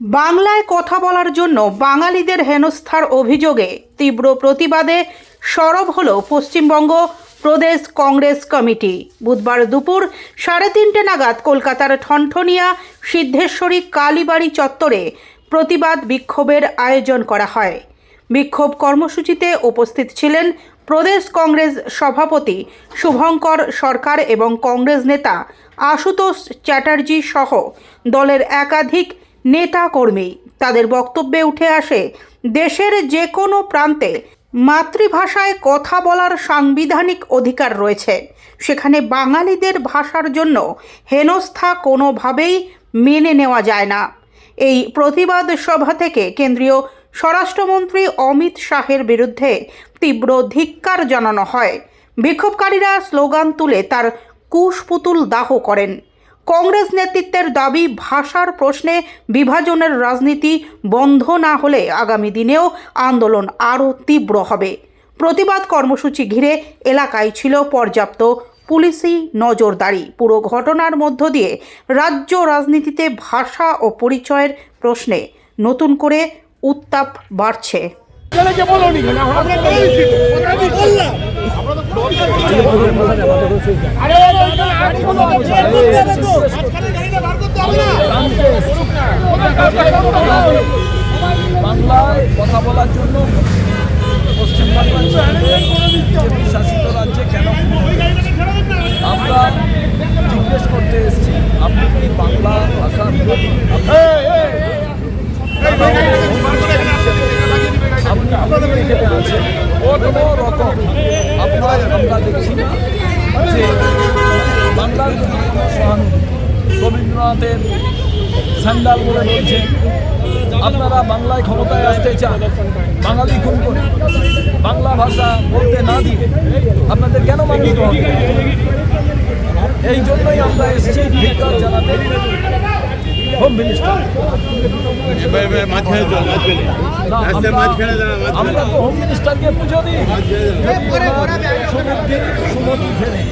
বাংলায় কথা বলার জন্য বাঙালিদের হেনস্থার অভিযোগে তীব্র প্রতিবাদে সরব হল পশ্চিমবঙ্গ প্রদেশ কংগ্রেস কমিটি। বুধবার দুপুর সাড়ে তিনটে নাগাদ কলকাতার ঠনঠনিয়া সিদ্ধেশ্বরী কালীবাড়ি চত্বরে প্রতিবাদ বিক্ষোভের আয়োজন করা হয়। বিক্ষোভ কর্মসূচিতে উপস্থিত ছিলেন প্রদেশ কংগ্রেস সভাপতি শুভঙ্কর সরকার এবং কংগ্রেস নেতা আশুতোষ চ্যাটার্জি সহ দলের একাধিক নেতা কর্মী তাদের বক্তব্যে উঠে আসে, দেশের যে কোনো প্রান্তে মাতৃভাষায় কথা বলার সাংবিধানিক অধিকার রয়েছে। সেখানে বাঙালিদের ভাষার জন্য হেনস্থা কোনোভাবেই মেনে নেওয়া যায় না। এই প্রতিবাদ সভা থেকে কেন্দ্রীয় স্বরাষ্ট্রমন্ত্রী অমিত শাহের বিরুদ্ধে তীব্র ধিক্কার জানানো হয়। বিক্ষোভকারীরা স্লোগান তুলে তার কুশপুতুল দাহ করেন। কংগ্রেস নেতৃত্বের দাবি ভাষার প্রশ্নে বিভাজনের রাজনীতি বন্ধ না হলে আগামী দিনেও আন্দোলন আরও তীব্র হবে। প্রতিবাদ কর্মসূচি ঘিরে এলাকায় ছিল পর্যাপ্ত পুলিশি নজরদারি। পুরো ঘটনার মধ্য দিয়ে রাজ্য রাজনীতিতে ভাষা ও পরিচয়ের প্রশ্নে নতুন করে উত্তাপ বাড়ছে। বাংলায় কথা বলার জন্য পশ্চিমবঙ্গের বিজেপি শাসিত রাজ্যে কেন আমরা জিজ্ঞেস করতে এসেছি, আপনি কি বাংলা ভাষা আপনি আছেন কোনো রকম আমরা দেখছি না যে বাংলার রবীন্দ্রনাথের স্যান্ডাল বলে বলছেন আপনারা বাংলায় ক্ষমতায় আসতে চান বাঙালি খুন করে বাংলা ভাষা বলতে না দিয়ে আপনাদের কেন মানিয়ে হবে? এই জন্যই আমরা এসেছি ধিক্কার জানাতে। Home minister. আমরা তো হোম মিনিস্টারকে পুজো দিই। সমুদ্রে সুমতি ফেরে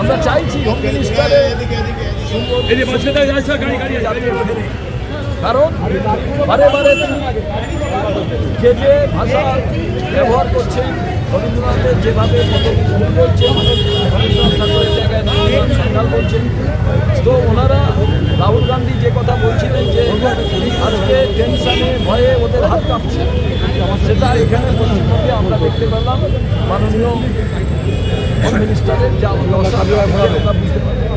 আমরা চাইছি হোম মিনিস্টারের কারণ বারে বারে তিনি যে যে ভাষা ব্যবহার করছেন রবীন্দ্রনাথের যেভাবে ভুল বলছেন রবীন্দ্রনাথ ঠাকুরের জায়গায় রবীন্দ্রনাথ সান্যাল বলছেন তো ওনারা রাহুল গান্ধী যে কথা বলছিলেন যে আজকে টেনশনে ভয়ে ওদের হাত কাঁপছে। সেটা এখানে পশ্চিমবঙ্গে আমরা দেখতে পেলাম মাননীয় মিনিস্টারের যা দশা কথা